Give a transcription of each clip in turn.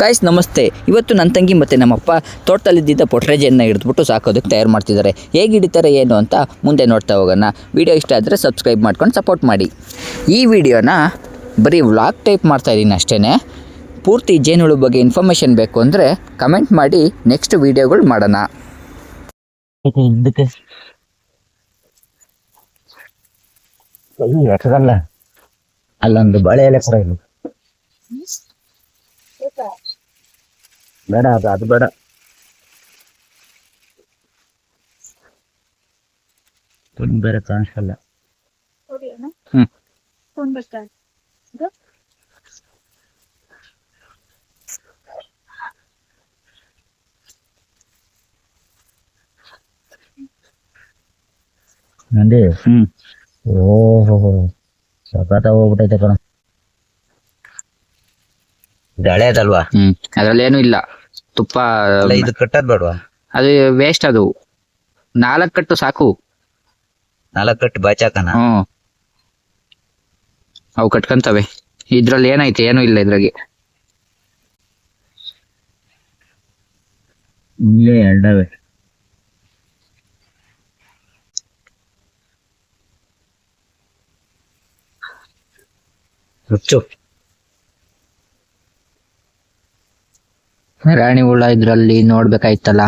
Guys ನಮಸ್ತೆ. ಇವತ್ತು ನನ್ನ ತಂಗಿ ಮತ್ತು ನಮ್ಮಪ್ಪ ತೋಟದಲ್ಲಿದ್ದ ಪೊಟ್ರೇಜನ್ನು ಹಿಡಿದ್ಬಿಟ್ಟು ಸಾಕೋದಕ್ಕೆ ತಯಾರು ಮಾಡ್ತಿದ್ದಾರೆ. ಹೇಗೆ ಹಿಡಿತಾರೆ, ಏನು ಅಂತ ಮುಂದೆ ನೋಡ್ತಾ ಹೋಗೋಣ. ವಿಡಿಯೋ ಇಷ್ಟ ಆದರೆ ಸಬ್ಸ್ಕ್ರೈಬ್ ಮಾಡ್ಕೊಂಡು ಸಪೋರ್ಟ್ ಮಾಡಿ. ಈ ವಿಡಿಯೋನ ಬರೀ ವ್ಲಾಗ್ ಟೈಪ್ ಮಾಡ್ತಾ ಇದ್ದೀನಿ ಅಷ್ಟೇ ಪೂರ್ತಿ ಜೇನುಳು ಬಗ್ಗೆ ಇನ್ಫಾರ್ಮೇಷನ್ ಬೇಕು ಅಂದರೆ ಕಮೆಂಟ್ ಮಾಡಿ ನೆಕ್ಸ್ಟ್ ವಿಡಿಯೋಗಳು ಮಾಡೋಣ. ಅಲ್ಲೊಂದು ಬಳೆ ಎಲೆ ಕೂಡ ಇಲ್ಲ ಬೇಡ ಅದು ಅದು ಬೇಡ. ತುಣಿ ಬೇರೆ ಕಾಣಿಸಲ್ಲ ಹ್ಮ್. ಫೋನ್ ಬರ್ತಾ ಇದು. ನಂದಿ? ಹ್ಞೂ ಓಹೋ ಸಖತ್ ಹೋಗ್ಬಿಟ್ಟೈತೆ ಕಣ. ಇದು ಹಳೇದಲ್ವಾ? ಹ್ಮ್ ಅದರಲ್ಲಿ ಏನು ಇಲ್ಲ. ತುಪ್ಪ ಅಲ್ಲ ಇದು ಕಟ್ಟದ್ ಬೇಡವಾ? ಅದು ವೇಸ್ಟ್ ಅದು. ನಾಲ್ಕು ಕಟ್ಟು ಸಾಕು. ನಾಲ್ಕು ಕಟ್ಟು ಬಾಚಾಕನ ಹ್ಞೂ ಅವು ಕಟ್ಕೊಂತವೆ. ಇದ್ರಲ್ಲಿ ಏನೈತೆ? ಏನೂ ಇಲ್ಲ ಇದ್ರಾಗೆ. ಇಲ್ಲೇ ಎರಡವೆ. ಹುಚ್ಚು ರಾಣಿ ಹುಳ ಇದ್ರಲ್ಲಿ ನೋಡ್ಬೇಕಾಯ್ತಲ್ಲ.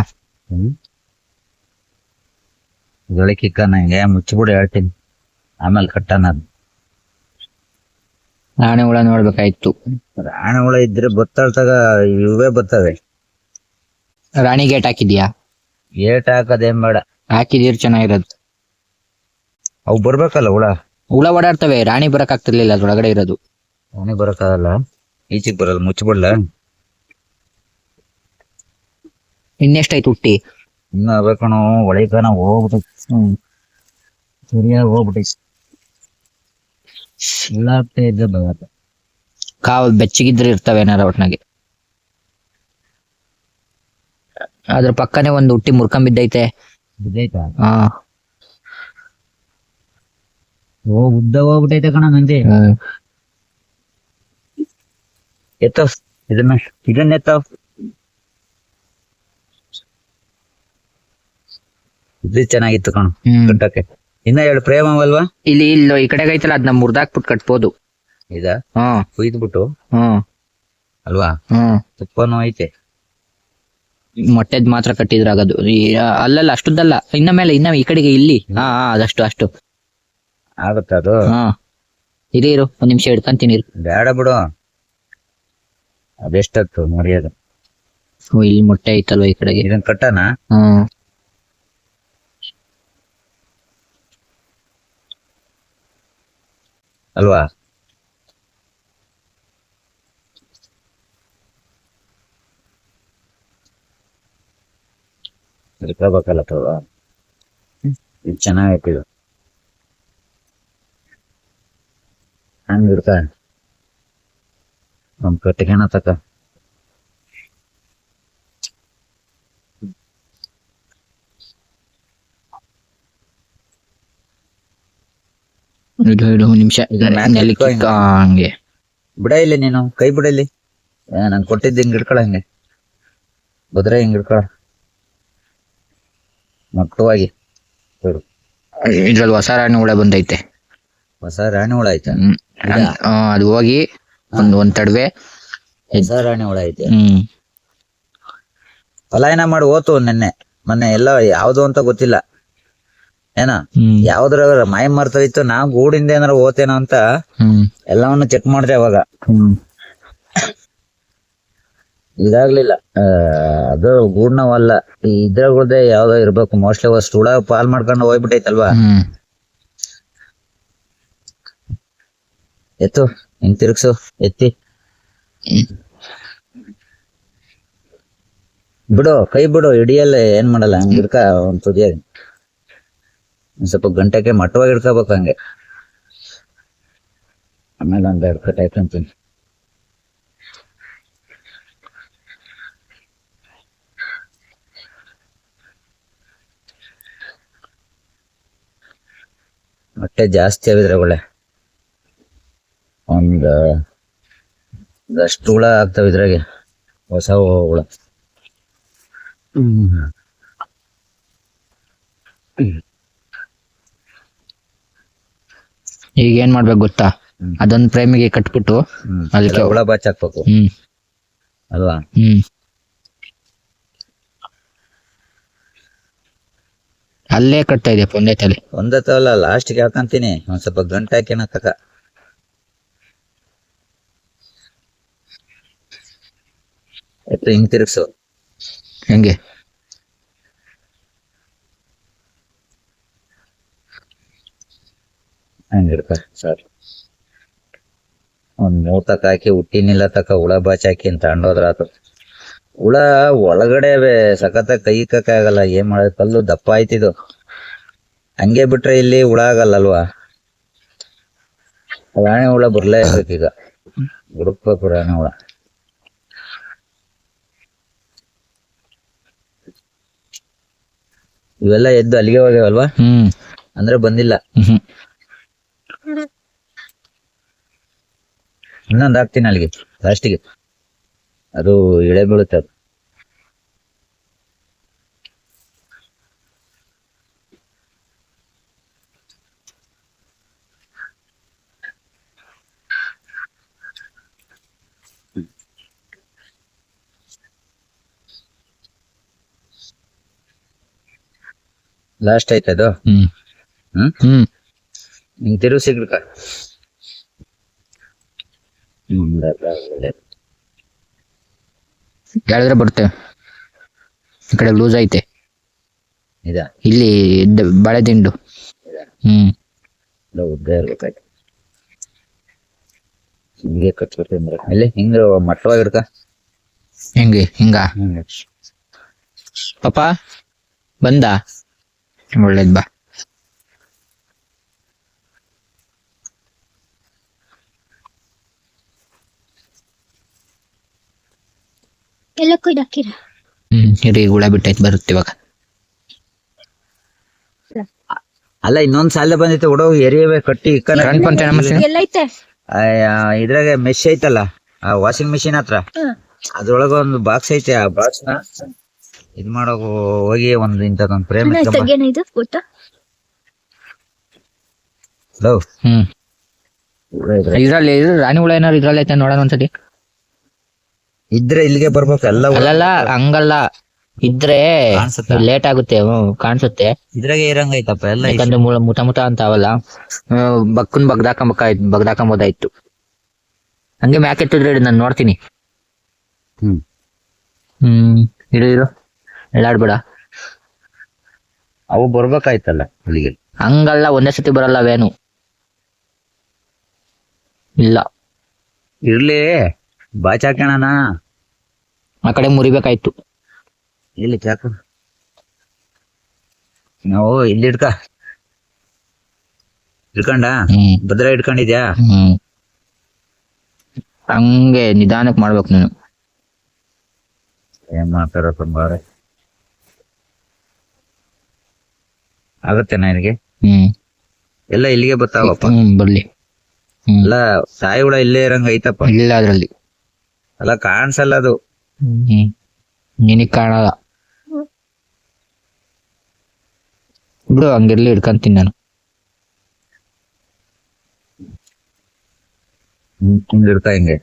ಗಳಿಕಿಕ್ಕ ನಂಗೆ ಮುಚ್ಚಿಬಿಡು ಹೇಳ್ತೀನಿ. ಆಮೇಲೆ ಕಟ್ಟಣ ಅದು ರಾಣಿ ಹುಳ ನೋಡ್ಬೇಕಾಯ್ತು. ರಾಣಿ ಹುಳ ಇದ್ರೆ ಬತ್ತಾಳ್ತಾಗ ಇವೇ ಬರ್ತವೆ. ರಾಣಿ ಗೇಟ್ ಹಾಕಿದ್ಯಾ? ಏಟ್ ಹಾಕದೇನ್ ಬೇಡ. ಹಾಕಿದೀರ್ ಚೆನ್ನಾಗಿರೋದು. ಅವು ಬರ್ಬೇಕಲ್ಲ ಹುಳ? ಹುಳ ಓಡಾಡ್ತವೆ ರಾಣಿ ಬರಕ್ ಆಗ್ತಿರ್ಲಿಲ್ಲ ಅದ್ರೊಳಗಡೆ ಇರೋದು. ರಾಣಿ ಬರಕ್ಕಾಗಲ್ಲ ಈಚೆಗೆ ಬರಲ್ಲ ಮುಚ್ಚಿಬಿಡ್ಲ? ಇನ್ನೆಷ್ಟಾಯ್ತು ಹುಟ್ಟಿ? ಇನ್ನ ಆಗ್ಬೇಕಣೋ ಒಳಗನ ಹೋಗ್ಬಿಟ್ಟು ಸರಿಯಾಗಿ ಇದ್ದ ಬರತ್ತೆ ಕಾವು ಬೆಚ್ಚಗಿದ್ರೆ ಇರ್ತವೆ ಏನಾರ ಒಟ್ನಾಗೆ. ಅದ್ರ ಪಕ್ಕನೆ ಒಂದು ಹುಟ್ಟಿ ಮುರ್ಕೊಂಬಿದ್ದೈತೆ. ಬಿದ್ದೈತಾ ಹಾ. ಓ ಉದ್ದ ಹೋಗ್ಬಿಟ್ಟೈತೆ ಕಣ ನಂದಿ. ಎತ್ತ ಇದನ್ನ ಇದನ್ನ ಎತ್ತವ್ ಇದು ಚೆನ್ನಾಗಿತ್ತು ಕಣು ಹ್ಮ್. ಕಟ್ಟಕ್ಕೆ ಇನ್ನ ಎರಡು ಪ್ರೇಮವಲ್ವಾ ಇಲ್ಲಿ ಇಲ್ಲೋ ಈ ಕಡೆಗೆ ಐತಲ್ಲ ಅದನ್ನ ಮುರ್ದಾಕ್ಬಿಟ್ಟು ಕಟ್ಬೋದು. ಇದ? ಹ್ಮ್ ಕುಯ್ದ್ಬಿಟ್ಟು ಹ್ಮ್ ಅಲ್ವಾ? ಹ್ಮ್ ತುಪ್ಪನೂ ಐತೆ. ಮೊಟ್ಟೆದ್ ಮಾತ್ರ ಕಟ್ಟಿದ್ರಾಗದು ಈ ಅಲ್ಲಲ್ಲ ಅಷ್ಟುದ್ದಲ್ಲ. ಇನ್ನ ಮೇಲೆ ಇನ್ನ ಈ ಕಡೆಗೆ ಇಲ್ಲಿ. ಹಾ ಹಾ ಅದಷ್ಟು ಅಷ್ಟು. ಆಗುತ್ತ ಅದು? ಹಾ. ಇರಿ ಇರು ಒಂದ್ ನಿಮಿಷ ಹಿಡ್ಕೊಂತೀನಿ ಇರು. ಬೇಡ ಬಿಡು. ಅದೆಷ್ಟತ್ತು ಮರ್ಯಾದ. ಓ, ಇಲ್ಲಿ ಮೊಟ್ಟೆ ಐತಲ್ವ ಈ ಕಡೆಗೆ? ಇದನ್ ಕಟ್ಟನ? ಹ್ಮ್ ಅಲ್ವಾ? ತವ ಇದು ಚೆನ್ನಾಗೈತಿ ಇದು. ಹಂಗ ಹಿಡ್ಕ ನಮ್ ಕಟ್ಟಿಗೆನ ತಕ. ಇಡು ಇಡು ನಿಮಿಷ ಹಂಗೆ. ಬಿಡ ಇಲ್ಲಿ ನೀನು ಕೈ ಬಿಡಲಿ ನಾನು ಕೊಟ್ಟಿದ್ದು ಹಿಂಗ್ ಹಿಡ್ಕೊಳ ಹಂಗೆ. ಬದ್ರೆ ಹಿಂಗ್ ಹಿಡ್ಕೊಳ. ಮಕ್ಕಳವಾಗಿ ಇದ್ರಲ್ಲಿ ಹೊಸ ರಾಣಿ ಹುಳ ಬಂದೈತೆ. ಹೊಸ ರಾಣಿ ಹುಳ ಐತೆ ಆ, ಅದು ಹೋಗಿ ಒಂದ್ ಒಂದ್ ತಡವೆ. ಹೊಸ ರಾಣಿ ಹುಳ ಐತೆ. ಹ್ಮ್. ಪಲಾಯನ ಮಾಡಿ ಹೋತು ನೆನ್ನೆ. ಮೊನ್ನೆ ಎಲ್ಲ ಯಾವ್ದು ಅಂತ ಗೊತ್ತಿಲ್ಲ. ಏನ? ಯಾವ್ದ್ರ ಮೈ ಮಾಯ ಇತ್ತು ನಾ ಗೂಡಿಂದ ಏನಾರ ಓತೇನೋ ಅಂತ ಎಲ್ಲವನ್ನ ಚೆಕ್ ಮಾಡಿದೆ ಅವಾಗ. ಹ್ಮ್. ಇದಾಗ್ಲಿಲ್ಲ. ಅದು ಗೂಡ್ನವಲ್ಲ. ಇದ್ರಗಳದೆ ಇದ್ರಾಗಳ್ದೆ ಯಾವ್ದೋ ಇರ್ಬೇಕು. ಮೋಸ್ಟ್ಲಿ ಅಷ್ಟು ಹುಳ ಪಾಲ್ ಮಾಡ್ಕೊಂಡು ಹೋಗ್ಬಿಟ್ಟೈತಲ್ವಾ? ಎತ್ತು ಹಿಂಗ್ ತಿರುಗ್ಸು. ಎತ್ತಿ. ಬಿಡು ಕೈ ಬಿಡು ಇಡಿಯಲ್ಲ ಏನ್ ಮಾಡಲ್ಲ. ಹಂಗಿರ್ಕ ಒಂದ್ ತುದಿಯಾಗಿ. ಒಂದ್ ಸ್ವಲ್ಪ ಗಂಟೆಗೆ ಮಟ್ಟವಾಗಿ ಇಡ್ಕೋಬೇಕು ಹಂಗೆ. ಆಮೇಲೆ ಒಂದ್ ಎರಡು ಕಟ್ ಆಯ್ತಂತೀನಿ ಮೊಟ್ಟೆ ಜಾಸ್ತಿ ಆಗಿದ್ರೆ ಒಳ್ಳೆ. ಒಂದು ಅಷ್ಟು ಹುಳ ಆಗ್ತಾವ ಇದ್ರಾಗೆ. ಹೊಸ ಹುಳ. ಈಗ ಏನ್ ಮಾಡ್ಬೇಕು ಗೊತ್ತಾ. ಅದೊಂದ್ ಪ್ರೇಮಿಗೆ ಕಟ್ಬಿಟ್ಟು ಅದಕ್ಕೆ ಹುಳ ಬಾಚ್ ಹಾಕ್ಬೇಕು. ಹ್ಮ್. ಅಲ್ವಾ? ಹ್ಮ್. ಅಲ್ಲೇ ಕಟ್ತಾ ಇದೆ ಒಂದೇ ತಲೆ? ಒಂದೇ ತಲ ಲಾಸ್ಟ್ಗೆ ಹಾಕಂತೀನಿ. ಒಂದ್ ಸ್ವಲ್ಪ ಗಂಟೆ ಹಾಕಿನ ತಕ. ಆಯ್ತು ಹಿಂಗ್ ತಿರ್ಗ್ಸು. ಹೆಂಗೆ? ಹಂಗ ಹಿಡ್ಕ ಸರ್. ಒಂದ್ ಮೂರ್ ತಕ ಹಾಕಿ ಹುಟ್ಟಿನಿಲ್ಲ ತಕ ಹುಳ ಬಾಚಾಕಿ ಅಂತ ಅಂಡೋದ್ರಾತು ಹುಳ ಒಳಗಡೆ ಸಖತ್ತ ಕೈ ಆಗಲ್ಲ ಏನ್ ಮಾಡ ಕಲ್ಲು ದಪ್ಪ ಆಯ್ತಿದು ಹಂಗೆ ಬಿಟ್ರೆ ಇಲ್ಲಿ ಹುಳ ಆಗಲ್ಲಲ್ವಾ? ರಾಣಿ ಹುಳ ಬರ್ಲೇ ಇರ್ಬೇಕೀಗ ಹುಡುಕ್ಬೇಕು ರಾಣಿ ಹುಳ. ಇವೆಲ್ಲ ಎದ್ದು ಅಲ್ಲಿಗೆ ಹೋಗ್ಯಾವಲ್ವಾ? ಹ್ಮ್. ಅಂದ್ರೆ ಬಂದಿಲ್ಲ. ಇನ್ನೊಂದ್ ಹಾಕ್ತೀನಿ ಅಲ್ಲಿಗೆ ಲಾಸ್ಟಿಗೆ ಅದು ಎಳೆ ಬೀಳುತ್ತೆ ಅದು. ಲಾಸ್ಟ್ ಆಯ್ತು ಅದು? ಹ್ಮ್. ಹ್ಮ್? ಹ್ಮ್. ನಿಂಗ್ ತಿರುಗಿ ಸಿಗ್ಬೇಕ ಹೇಳಿದ್ರೆ ಬರ್ತೇವೆ ಈ ಕಡೆ ಲೂಸ್ ಐತೆ. ಇದ ಇಲ್ಲಿ ಬಳೆ ಬಾಳೆ ದಿಂಡು. ಹ್ಮ್. ಹಿಂಗೆ ಕಟ್ಬಿಡ್ತೀನಿ ಇಲ್ಲಿ ಹಿಂಗ ಮಟ್ಟವಾಗಿ ಹಿಡ್ಕ ಹೆಂಗೆ? ಹಿಂಗ ಪಾಪ ಬಂದ? ಒಳ್ಳೇದ್ ಬಾ. ಎಲ್ಲ ಕೊಯ್ದು ಹ್ಮ್ ಇರಿ ಹುಳ ಬಿಟ್ಟೈತೆ ಬರುತ್ತೆ ಇವಾಗ. ಅಲ್ಲ ಇನ್ನೊಂದ್ ಸಾಲ ಬಂದಿತ್ತು ಹುಡುಗ ಎರಿಯವೇ ಕಟ್ಟಿ ಇಕ್ಕನ ಕರೆಂಟ್ ನಮ್ಮ ಮನುಷ್ಯನಿಗೆ? ಎಲ್ಲೈತೆ ಇದ್ರಾಗ ಮೆಶ್ ಐತಲ್ಲ ಆ ವಾಷಿಂಗ್ ಮೆಷಿನ್ ಹತ್ರ. ಹ್ಮ್. ಅದ್ರೊಳಗ ಒಂದು ಬಾಕ್ಸ್ ಐತೆ ಆ ಬಾಕ್ಸ್ನ ಇದ್ ಮಾಡೋ ಹೋಗಿ ಒಂದ್ ಇಂಥದೊಂದ್ ಪ್ರೇಮ್ ಅಣ್ಣ ಇದು ಗೊತ್ತಾ? ಹ್ಮ್. ಇದ್ರಲ್ಲಿ ಇದು ರಾಣಿ ಹುಳ ಏನಾರು ಇದ್ರಲ್ಲಿ ಐತೆ ನೋಡೋಣ ಒಂದ್ಸತಿ. ಇದ್ರೆ ಇಲ್ಲಿಗೆ ಬರ್ಬೇಕು ಎಲ್ಲ. ಅಲ್ಲಲ್ಲ ಹಂಗಲ್ಲ. ಇದ್ರೆ ಕಾಣ್ಸುತ್ತಾ? ಲೇಟ್ ಆಗುತ್ತೆ ಹ್ಮ್, ಕಾಣಿಸುತ್ತೆ. ಇದ್ರಾಗೆ ಇರಂಗೈತಪ್ಪ ಎಲ್ಲ. ಯಾಕಂದ್ರೆ ಮುಟ ಮುಟ ಅಂತ ಅವಲ್ಲ ಬಕ್ಕನ್ ಬಗ್ದಾಕೊಂಬಕಾಯ್ತು ಬಗ್ದಾಕೊಂಬೋದಾಯ್ತು. ಹಂಗೆ ಮ್ಯಾಕೆ ಎತ್ತಿದ್ರೆ ನಾನು ನೋಡ್ತೀನಿ. ಹ್ಮ್. ಹ್ಮ್ ಇರು ಇರು ಎಲ್ಲಾಡ್ಬೇಡ ಅವು ಬರ್ಬೇಕಾಯ್ತಲ್ಲ ಇಲ್ಲಿಗೆ ಹಂಗಲ್ಲ ಒಂದೇ ಸತಿ ಬರಲ್ಲ ಅವೇನು. ಇಲ್ಲ. ಇರ್ಲಿ ಬಾಚ್ ಹಾಕೋಣ ಆ ಕಡೆ ಮುರಿಬೇಕಾಯ್ತು. ಇಲ್ಲಿ ಚಾಕು? ನಾವು ಇಲ್ಲಿ ಇಡ್ಕ ಇಡ್ಕೊಂಡ ಭದ್ರ ಇಟ್ಕೊಂಡಿದ್ಯಾ ಹಂಗೆ ನಿಧಾನಕ್ಕೆ ಮಾಡ್ಬೇಕು ನೀನು. ಏನ್ ಮಾಡ್ತಾರ ತುಂಬಾರೆ ಆಗತ್ತೆ ನನಗೆ ಹ್ಮ್. ಎಲ್ಲ ಇಲ್ಲಿಗೆ ಬರ್ತಾವಪ್ಪ? ಬರ್ಲಿ. ಎಲ್ಲ ತಾಯಿ ಹುಳ ಇಲ್ಲೇ ಇರಂಗ ಐತಪ್ಪ? ಇಲ್ಲ ಅದ್ರಲ್ಲಿ. ಅಲ್ಲ ಕಾಣಿಸಲ್ಲ ಅದು. ಹ್ಮ್ ನಿನಗ್ ಕಾಣಲ್ಲ ಬಿಡು ಹಂಗಿರ್ಲಿ ಹಿಡ್ಕೊಂತೀನಿ ನಾನು ಹಿಂಗ್ ಹಿಂಗ್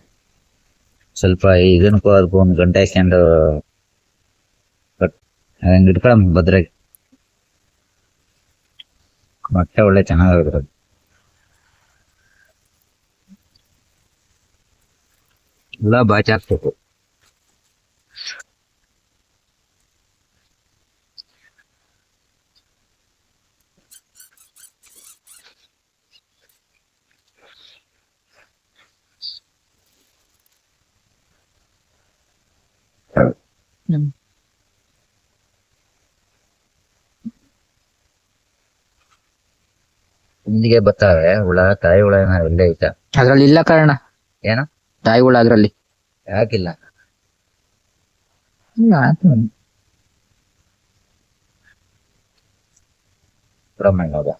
ಸ್ವಲ್ಪ ಇದನ್ಕೋ ಅದಕ್ಕೂ ಒಂದು ಗಂಟೆ ಹಾಕ್ಯಂಡು ಹಂಗೆ ಹಂಗ ಇಟ್ಕೊಳ ಭದ್ರಾಗಿ ಮೊಟ್ಟೆ ಒಳ್ಳೆ ಚೆನ್ನಾಗಿರೋದು ಎಲ್ಲ ಬಾಚಿ ಹಾಕ್ಬೇಕು ಹಿಂದಿಗೆ ಬರ್ತಾವೆ ಹುಳ ತಾಯಿ ಹುಳ ಏನಾರ ಇಲ್ಲೇ ಐತ ಅದ್ರಲ್ಲಿ ಇಲ್ಲ ಕಾರಣ. ಏನು? ತಾಯಿ ಹುಳ ಅದ್ರಲ್ಲಿ. ಯಾಕಿಲ್ಲ? ಬ್ರಹ್ಮಣ್ಣ ಹೌದಾ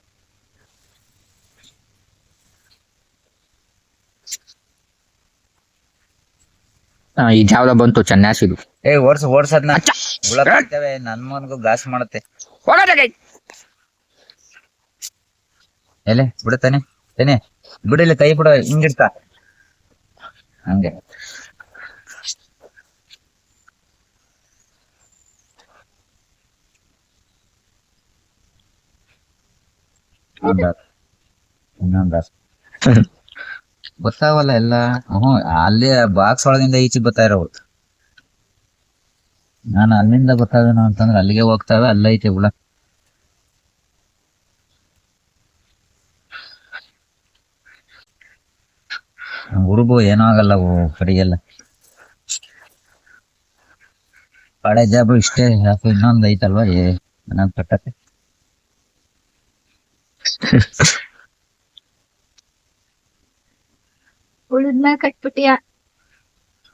ಇದು ಜಾವಲ ಬಂತು ಚೆನ್ನಾಸಿದು ಏ ಓಡ್ಸ ಓಡ್ಸದ್ನ ಹುಳ ಬರ್ತವೆ ನನ್ ಮನ್ಗೂ ಗಾಸ್ ಮಾಡತ್ತೆ. ಎಲೆ ಬಿಡುತ್ತಾನೆ? ತಾನೆ ಬಿಡಿಲ್ಲ ಕೈ ಬಿಡ ಹಿಂಗಿಡ್ತ ಹಂಗೆ. ಇನ್ನೊಂದು. ಗೊತ್ತಾವಲ್ಲ ಎಲ್ಲ. ಹ್ಞೂ ಅಲ್ಲೇ ಬಾಕ್ಸ್ ಒಳಗಿಂದ ಈಚೆ ಬರ್ತಾ ನಾನು ಅಲ್ಲಿಂದ ಗೊತ್ತಾವೇನೋ ಅಂತಂದ್ರೆ ಅಲ್ಲಿಗೆ ಹೋಗ್ತಾವೆ ಅಲ್ಲೈತೆ ಹುಳ ಹುಡುಗು ಏನೂ ಆಗಲ್ಲ ಕಡೆಗೆಲ್ಲ. ಹಳೆ ಜಾಬು ಇಷ್ಟೇ, ಯಾಕೆ ಇನ್ನೊಂದು ಐತಲ್ವಾ, ಏ ಕಟ್ಟತ್ತೆ. ಉಳಿದ್ಮೇಲೆ ಕಟ್ಬಿಟ್ಟಿಯ?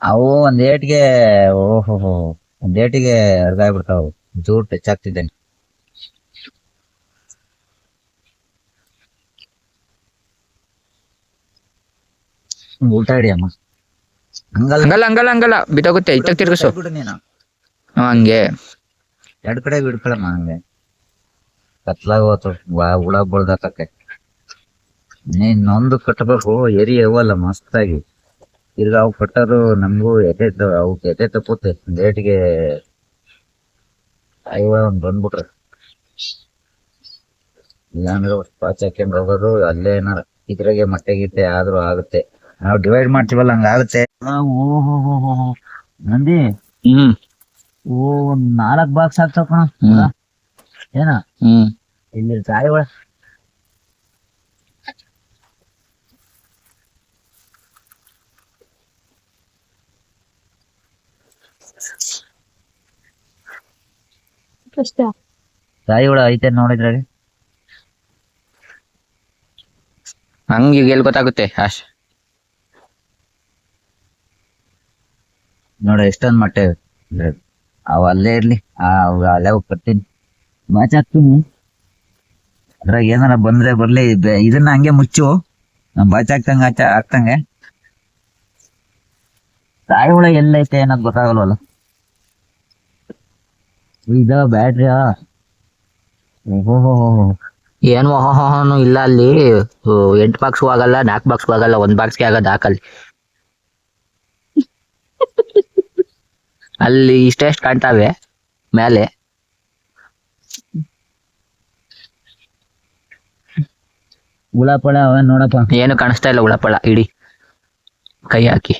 ಅವು ಒಂದ್ ಏಟ್ಗೆ ಓಹೋ ಒಂದ್ ಏಟಿಗೆ ಜೋರ್ ಜೂಟ್ ಹೆಚ್ಚಾಗ್ತಿದ್ದೇನೆ. ಊಟ ಹಿಡಿಯಮ್ಮ. ಹಂಗಲ್ಲ. ಹಂಗಲ್ಲ ಹಂಗಲ್ಲ ಹಂಗಲ್ಲ. ಬಿದ್ದೋಗುತ್ತೆ. ಇತ್ತಾಗ ತಿರ್ಗಿಸು. ಬಿಡು ನೀನು. ಹಂಗೆ. ಎರಡ್ ಕಡೆ ಬಿಡ್ಕೊಳಮ್ಮ ಹಂಗೆ. ಕತ್ಲಾಗ ಹೋತು. ಹುಳ ಬಳ್ದಾಕಕ್ಕೆ ಇನ್ನೊಂದು ಕಟ್ಟಬೇಕು ಎರಿ ಅವಲ್ಲ ಮಸ್ತಾಗಿ. ಇಲ್ಲ ಅವು ಕಟ್ಟೋದು ನಮಗೂ ಎದೆ ಅವು ಎದೆ ತಪ್ಪುತ್ತೆ ಡೇಟ್ಗೆ ಐವ ಒಂದ್ ಬಂದ್ಬಿಟ್ರೆ. ಇಲ್ಲಾಂದ್ರೆ ಪಾಚ್ ಹಾಕ್ಯಂಡ್ ಹೋಗೋದು ಅಲ್ಲೇ ಏನಾರ ಇದ್ರಾಗೆ ಮೊಟ್ಟೆ ಗಿಟ್ಟೆ ಆದ್ರೂ ಆಗುತ್ತೆ. ನಾವು ಡಿವೈಡ್ ಮಾಡ್ತೀವಲ್ಲ ಹಂಗಾಗುತ್ತೆ ಹೋ ನಂದಿ ಹ್ಮ್. ಓ ಒಂದ್ ನಾಲ್ಕ್ ಬಾಕ್ಸ್ ಆಗ್ತಾವ ಕಣ. ಏನ? ಹ್ಮ್. ಇಲ್ಲಿ ತಾಯಿ ಒಳ ಕಷ್ಟ ಸಾಯಿ ಒಳ ಐತೆ ನೋಡಿದ್ರೆ ಹಂಗೆ ಈಗ ಎಲ್ಲಿ ಗೊತ್ತಾಗುತ್ತೆ? ಅಶ್ ನೋಡ ಎಷ್ಟೊಂದ್ ಮೊಟ್ಟೆ ಅವ ಅಲ್ಲೇ ಇರ್ಲಿ. ಆ ಅವ್ ಅಲ್ಲೇ ಹೋಗಿ ಬರ್ತೀನಿ. ಮ್ಯಾಚ್ ಹಾಕ್ತೀನಿ ಅದ್ರಾಗ ಏನಾರ ಬಂದ್ರೆ ಬರ್ಲಿ. ಬೆ- ಇದನ್ನ ಹಂಗೆ ಮುಚ್ಚು. ನಮ್ ಬಾಚ್ ಹಾಕ್ತಂಗ ಆಗ್ತಂಗೆ ಹಾಕ್ತಂಗೆ ಸಾಯಿ ಹುಳ ಎಲ್ಲೈತೆ ಅನ್ನೋದು ಗೊತ್ತಾಗಲ್ವಲ್ಲ? ಇದ ಬ್ಯಾಟ್ರಿ ಏನ್ ಏನು ಓಹೋನು ಇಲ್ಲ ಅಲ್ಲಿ. ಎಂಟು ಬಾಕ್ಸ್ ಆಗಲ್ಲ ನಾಲ್ಕು ಬಾಕ್ಸ್ ಆಗಲ್ಲ ಒಂದ್ ಬಾಕ್ಸ್ಗೆ ಆಗೋದು ಹಾಕಲ್ಲಿ. ಅಲ್ಲಿ ಇಷ್ಟೆಷ್ಟು ಕಾಣ್ತಾವೆ? ಮೇಲೆ ಉಳಪಳ ಪಳ ಅವ ನೋಡಪ್ಪ. ಏನು ಕಾಣಿಸ್ತಾ ಇಲ್ಲ ಉಳಪಳ ಇಡಿ. ಕೈ ಹಾಕಿ.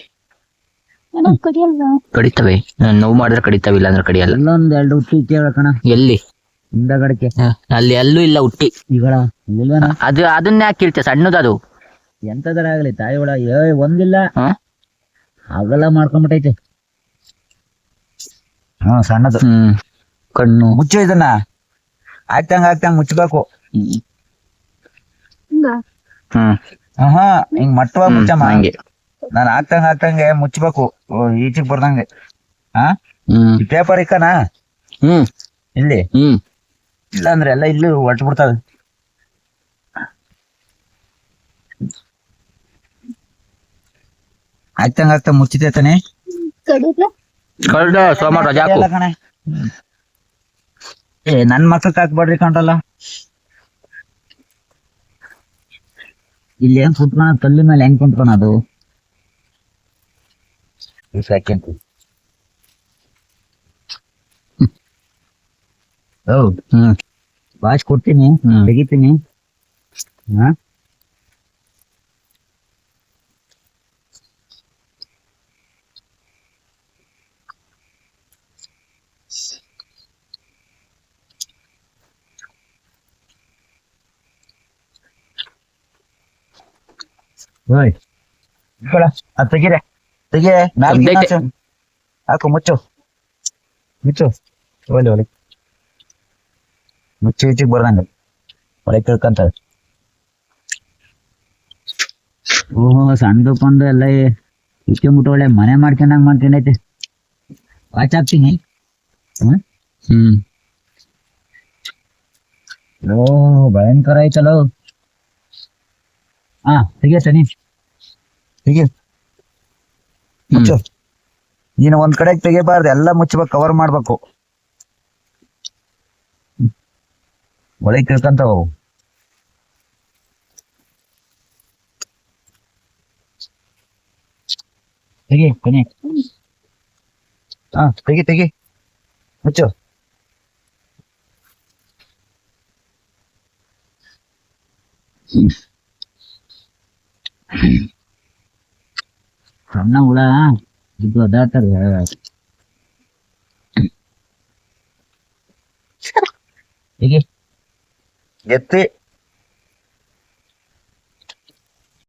ಕಡಿಯಲ್ವಾ? ಕಡಿತವೆ. ನೋವು ಮಾಡಿದ್ರೆ ಕಡಿತವೆ ಇಲ್ಲ ಅಂದ್ರೆ ಕಡಿಯಲ್ಲ. ಇಲ್ಲೊಂದ್ ಎರಡು ಹುಟ್ಟಿ ಕೇಳಕಣ ಎಲ್ಲಿ? ಹಿಂದಗಡಕ್ಕೆ. ಅಲ್ಲಿ ಎಲ್ಲೂ ಇಲ್ಲ ಹುಟ್ಟಿ. ಈಗಳ ಅದು ಅದನ್ನ ಯಾಕೆ ಸಣ್ಣದು ಸಣ್ಣದದು. ಎಂತದರ ಆಗ್ಲಿ ತಾಯಿ ಒಳ ಏ ಒಂದಿಲ್ಲ. ಹಾಗೆಲ್ಲ ಅವೆಲ್ಲ ಮಾಡ್ಕೊಂಬಿಟ್ಟೈತೆ. ಹಾ ಸಣ್ಣದು. ಹ್ಮ್. ಕಣ್ಣು. ಮುಚ್ಚು ಇದನ್ನ. ಆಗ್ತಂಗ ಆಗ್ತಂಗ ಮುಚ್ಚಬೇಕು ಹ್ಮ್. ಹಾ ಹಿಂಗ್ ಮಟ್ಟವಾಗಿ ಹ್ಮ್, ಮುಚ್ಚಮ್ಮ. ಹಂಗೆ. ನಾನು ಆಗ್ತಂಗ ಆಗ್ತಂಗೆ ಮುಚ್ಚಬೇಕು ಈಚಿಗೆ ಬರ್ದಂಗೆ. ಹಾ ಹ್ಮ್. ಪೇಪರ್ ಇಕ್ಕನಾ? ಹ್ಮ್. ಇಲ್ಲಿ? ಹ್ಮ್. ಇಲ್ಲ ಅಂದ್ರೆ ಎಲ್ಲ ಇಲ್ಲಿ ಹೊಟ್ಟು ಬಿಡ್ತದ. ಆಗ್ತಂಗ ಆಗ್ತ ಮುಚ್ಚಿದೆ ತಾನೆ? ಕಳ್ದ ಸೋಮವಾರ ರಜಾ ಹಾಕು ಇಲ್ಲ ಕಣೆ. ಏ ನನ್ ಮಕ್ಕಳಕ್ ಹಾಕ್ಬೇಡ್ರಿ ಕಂಡಲ್ಲ ಇಲ್ಲಿ ಏನ್ ಕುಂತ್ಕೊಳ ಕಲ್ಲಿ ಮೇಲೆ ಹೆಂಗ್ ಕುಂತ್ಕೊಳದು ಸೆಕೆಂಡ್ ಹೌದು ಹ್ಮ್ ವಾಚ್ ಕೊಡ್ತೀನಿ ಹ್ಮ್. ತೆಗಿತೀನಿ. ಹಾ? ಓಯ್ ಕೊಡ ಅದ್ ತೆಗೀರೆ. ತೆಗಿ ನಾಲ್ಕು ಸದ್ಯಕ್ಕೆ- ಇನ್ನೊಂದ್ಸಲ. ಹಾಕು ಮುಚ್ಚು. ಮುಚ್ಚು. ಒಲೆ ಒಲೆ. ಮುಚ್ಚಿ ಮುಚ್ಚಿಗೆ ಬರ್ದಂಗ. ಒಳಗೆ ತಿಳ್ಕಂತವೆ ಓಹೋ ಸಣ್ಣ ಪಂಡು ಎಲ್ಲ ಇಟ್ಕೊಂಡ್ಬಿಟ್ಟು ಒಳ್ಳೆ ಮನೆ ಮಾಡ್ಕೊಂಡಂಗ್ ಮಾಡ್ಕೊಂಡೈತೆ. ವಾಚ್ ಹಾಕ್ತೀನಿ. ಹ್ಮ್? ಓ ಭಯಂಕರ ಚಲೋ ಹಾ ತೆಗಿಯ ಸನಿ. ತೆಗಿ. ಮುಚ್ಚು. ನೀನು ಒಂದ್ ಕಡೆ ತೆಗಿಬಾರ್ದು ಎಲ್ಲ ಮುಚ್ಚಬೇಕು ಕವರ್ ಮಾಡ್ಬೇಕು. ಒಳಗೆ ತಿಳ್ಕೊಂತಾವ ಅವು. ತೆಗಿ ಕೊನೆ. ಹಾ ತೆಗಿ ತೆಗಿ. ಮುಚ್ಚು. ಸಣ್ಣ ಹುಳ ಇದು ಅದಾಡ್ತಾರೆ ತೆಗಿ ಎತ್ತಿ